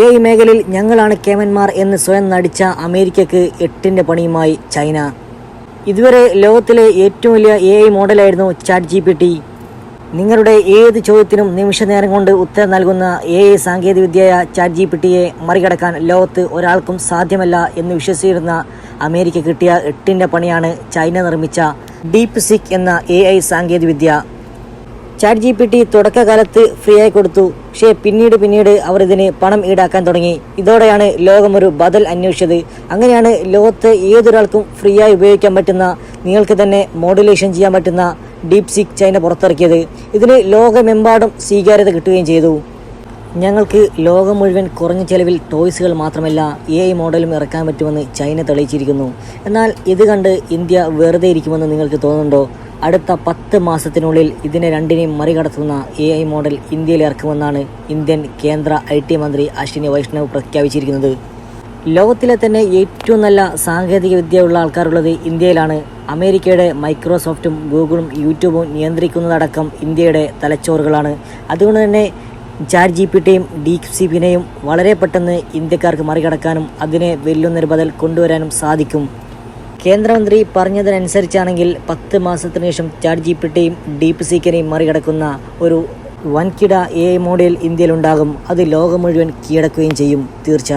A മേഖലയിൽ ഞങ്ങളാണ് കേമന്മാർ എന്ന് സ്വയം നടിച്ച അമേരിക്കക്ക് എട്ടിന്റെ പണിയുമായി ചൈന. ഇതുവരെ ലോകത്തിലെ ഏറ്റവും വലിയ എ ഐ മോഡലായിരുന്നു ചാറ്റ് ജി പി ടി നിങ്ങളുടെ ഏത് ചോദ്യത്തിനും നിമിഷ നേരം കൊണ്ട് ഉത്തരം നൽകുന്ന എ ഐ സാങ്കേതികവിദ്യയായ ചാറ്റ് ജി പി ടിയെ മറികടക്കാൻ ലോകത്ത് ഒരാൾക്കും സാധ്യമല്ല എന്ന് വിശ്വസിച്ചിരുന്ന അമേരിക്ക കിട്ടിയ എട്ടിന്റെ പണിയാണ് ചൈന നിർമ്മിച്ച ഡീപ് സിക് എന്ന എ ഐ സാങ്കേതികവിദ്യ. ചാറ്റ് ജി പി ടി തുടക്കകാലത്ത് ഫ്രീ ആയി കൊടുത്തു. പക്ഷേ പിന്നീട് പിന്നീട് അവർ ഇതിന് പണം ഈടാക്കാൻ തുടങ്ങി. ഇതോടെയാണ് ലോകം ഒരു ബദൽ അന്വേഷിച്ചത്. അങ്ങനെയാണ് ലോകത്തെ ഏതൊരാൾക്കും ഫ്രീ ആയി ഉപയോഗിക്കാൻ പറ്റുന്ന നിങ്ങൾക്ക് തന്നെ മോഡുലേഷൻ ചെയ്യാൻ പറ്റുന്ന ഡീപ് സിക് ചൈന പുറത്തിറക്കിയത്. ഇതിന് ലോകമെമ്പാടും സ്വീകാര്യത കിട്ടുകയും ചെയ്തു. ഞങ്ങൾക്ക് ലോകം മുഴുവൻ കുറഞ്ഞ ചെലവിൽ ടോയ്സുകൾ മാത്രമല്ല എ ഐ മോഡലും ഇറക്കാൻ പറ്റുമെന്ന് ചൈന തെളിയിച്ചിരിക്കുന്നു. എന്നാൽ ഇത് കണ്ട് ഇന്ത്യ വെറുതെ ഇരിക്കുമെന്ന് നിങ്ങൾക്ക് തോന്നുന്നുണ്ടോ? അടുത്ത പത്ത് മാസത്തിനുള്ളിൽ ഇതിനെ രണ്ടിനെയും മറികടത്തുന്ന എ ഐ മോഡൽ ഇന്ത്യയിൽ ഇറക്കുമെന്നാണ് ഇന്ത്യൻ കേന്ദ്ര ഐ ടി മന്ത്രി അശ്വിനി വൈഷ്ണവ് പ്രഖ്യാപിച്ചിരിക്കുന്നത്. ലോകത്തിലെ തന്നെ ഏറ്റവും നല്ല സാങ്കേതിക വിദ്യയുള്ള ആൾക്കാരുള്ളത് ഇന്ത്യയിലാണ്. അമേരിക്കയുടെ മൈക്രോസോഫ്റ്റും ഗൂഗിളും യൂട്യൂബും നിയന്ത്രിക്കുന്നതടക്കം ഇന്ത്യയുടെ തലച്ചോറുകളാണ്. അതുകൊണ്ട് തന്നെ ചാറ്റ് ജി പി ടിയും ഡീപ് സിപിനെയും വളരെ പെട്ടെന്ന് ഇന്ത്യക്കാർക്ക് മറികടക്കാനും അതിനെ വെല്ലുന്നൊരു ബദൽ കൊണ്ടുവരാനും സാധിക്കും. കേന്ദ്രമന്ത്രി പറഞ്ഞതിനനുസരിച്ചാണെങ്കിൽ പത്ത് മാസത്തിനു ശേഷം ചാറ്റ് ജി പി ഡീപ് സീക്കിനെയും മറികടക്കുന്ന ഒരു വൻകിട എ മോഡൽ ഇന്ത്യയിലുണ്ടാകും. അത് ലോകം മുഴുവൻ കീഴടക്കുകയും ചെയ്യും. തീർച്ച.